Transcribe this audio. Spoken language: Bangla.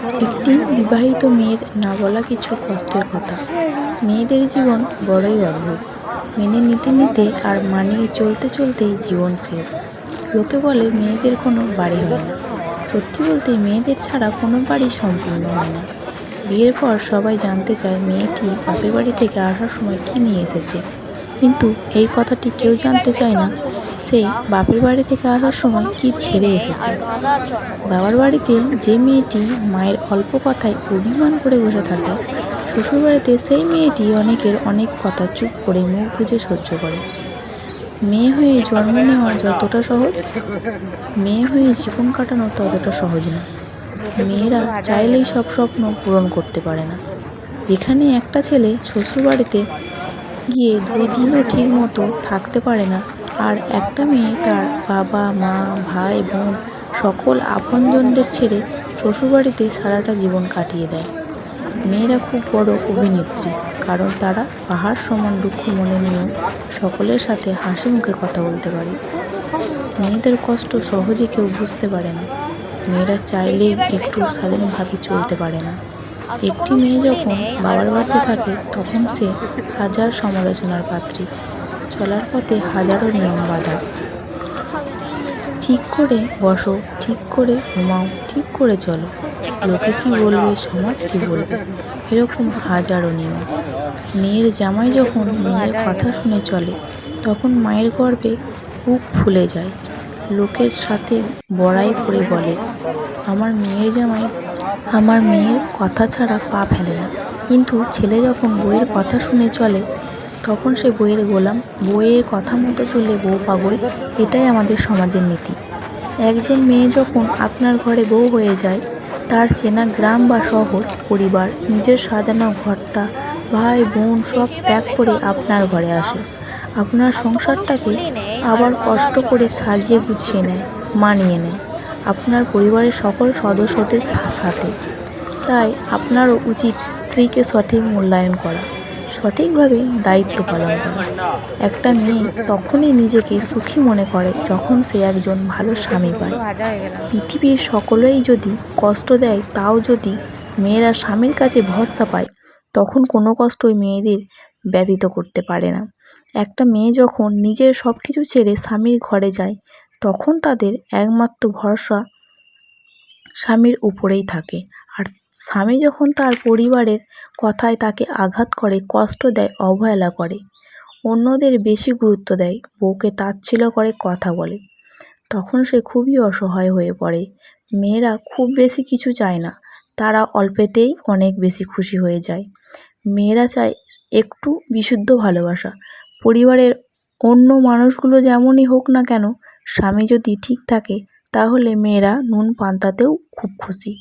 একটি বিবাহিত মেয়ের না বলা কিছু কষ্টের কথা। মেয়েদের জীবন বড়ই অদ্ভুত। মেনে নিতে নিতে আর মানিয়ে চলতে চলতেই জীবন শেষ। লোকে বলে মেয়েদের কোনো বাড়ি হয় না। সত্যি বলতে মেয়েদের ছাড়া কোনো বাড়ি সম্পূর্ণ হয় না। বিয়ের পর সবাই জানতে চায় মেয়েটি বাপের বাড়ি থেকে আসার সময় কী নিয়ে এসেছে। কিন্তু এই কথাটি কেউ জানতে চায় না সে বাপের বাড়ি থেকে আসার সময় কী ছেড়ে এসেছে? বাবার বাড়িতে যে মেয়েটি মায়ের অল্প কথায় অভিমান করে বসে থাকে, শ্বশুরবাড়িতে সেই মেয়েটি অনেকের অনেক কথা চুপ করে মুখ বুজে সহ্য করে। মেয়ে হয়ে জন্ম নেওয়া যতটা সহজ, মেয়ে হয়ে জীবন কাটানো ততটা সহজ না। মেয়েরা চাইলেই সব স্বপ্ন পূরণ করতে পারে না। যেখানে একটা ছেলে শ্বশুরবাড়িতে গিয়ে দুই দিনও ঠিক মতো থাকতে পারে না আর একটা মেয়ে তার বাবা, মা, ভাই, বোন সকল আপনজনদের ছেড়ে শ্বশুরবাড়িতে সারাটা জীবন কাটিয়ে দেয়। মেয়েরা খুব বড় অভিনেত্রী, কারণ তারা পাহাড় সমান দুঃখ মনে নিয়েও সকলের সাথে হাসি মুখে কথা বলতে পারে। মেয়েদের কষ্ট সহজে কেউ বুঝতে পারে না। মেয়েরা চাইলে একটু স্বাধীনভাবে চলতে পারে না। একটি মেয়ে যখন বাবার বাড়িতে থাকে, তখন সে হাজার সমালোচনার পাত্রী। চলার পথে হাজারো নিয়ম বাধা। ঠিক করে বসো, ঠিক করে ঘুমাও, ঠিক করে চলো। লোকে কি বলবে, সমাজ কি বলবে? এরকম হাজারো নিয়ম। মেয়ের জামাই যখন মেয়ের কথা শুনে চলে, তখন মায়ের গর্বে বুক ফুলে যায়। লোকের সাথে বড়াই করে বলে, আমার মেয়ের জামাই, আমার মেয়ের কথা ছাড়া পা ফেলে না। কিন্তু ছেলে যখন বইয়ের কথা শুনে চলে তখন সে বইয়ের গোলাম, বইয়ের কথা মতো চলে বউ পাগল, এটাই আমাদের সমাজের নীতি। একজন মেয়ে যখন আপনার ঘরে বউ হয়ে যায়, তার চেনা গ্রাম বা শহর, পরিবার, নিজের সাজানো ঘরটা, ভাই, বোন সব ত্যাগ করে আপনার ঘরে আসে। আপনার সংসারটাকে আবার কষ্ট করে সাজিয়ে গুছিয়ে নেয়, মানিয়ে নেয়। আপনার পরিবারের সকল সদস্যদের সাথে। তাই আপনারও উচিত স্ত্রীকে সঠিক মূল্যায়ন করা। সঠিকভাবে দায়িত্ব পালন করা। একটা মেয়ে তখনই নিজেকে সুখী মনে করে যখন সে একজন ভালো স্বামী পায়। পৃথিবীর সকলেই যদি কষ্ট দেয়, তাও যদি মেয়েরা স্বামীর কাছে ভরসা পায়, তখন কোনো কষ্টই মেয়েদের ব্যতীত করতে পারে না। একটা মেয়ে যখন নিজের সব কিছু ছেড়ে স্বামীর ঘরে যায়, তখন তাদের একমাত্র ভরসা স্বামীর উপরেই থাকে। স্বামী যখন তার পরিবারের কথায় তাকে আঘাত করে, কষ্ট দেয়, অবহেলা করে, অন্যদের বেশি গুরুত্ব দেয়, বউকে তাচ্ছিল্য করে, কথা বলে, তখন সে খুবই অসহায় হয়ে পড়ে। মেয়েরা খুব বেশি কিছু চায় না, তারা অল্পেতেই অনেক বেশি খুশি হয়ে যায়। মেয়েরা চায় একটু বিশুদ্ধ ভালোবাসা। পরিবারের অন্য মানুষগুলো যেমনই হোক না কেন, স্বামী যদি ঠিক থাকে, তাহলে মেয়েরা নুন পান্তাতেও খুব খুশি।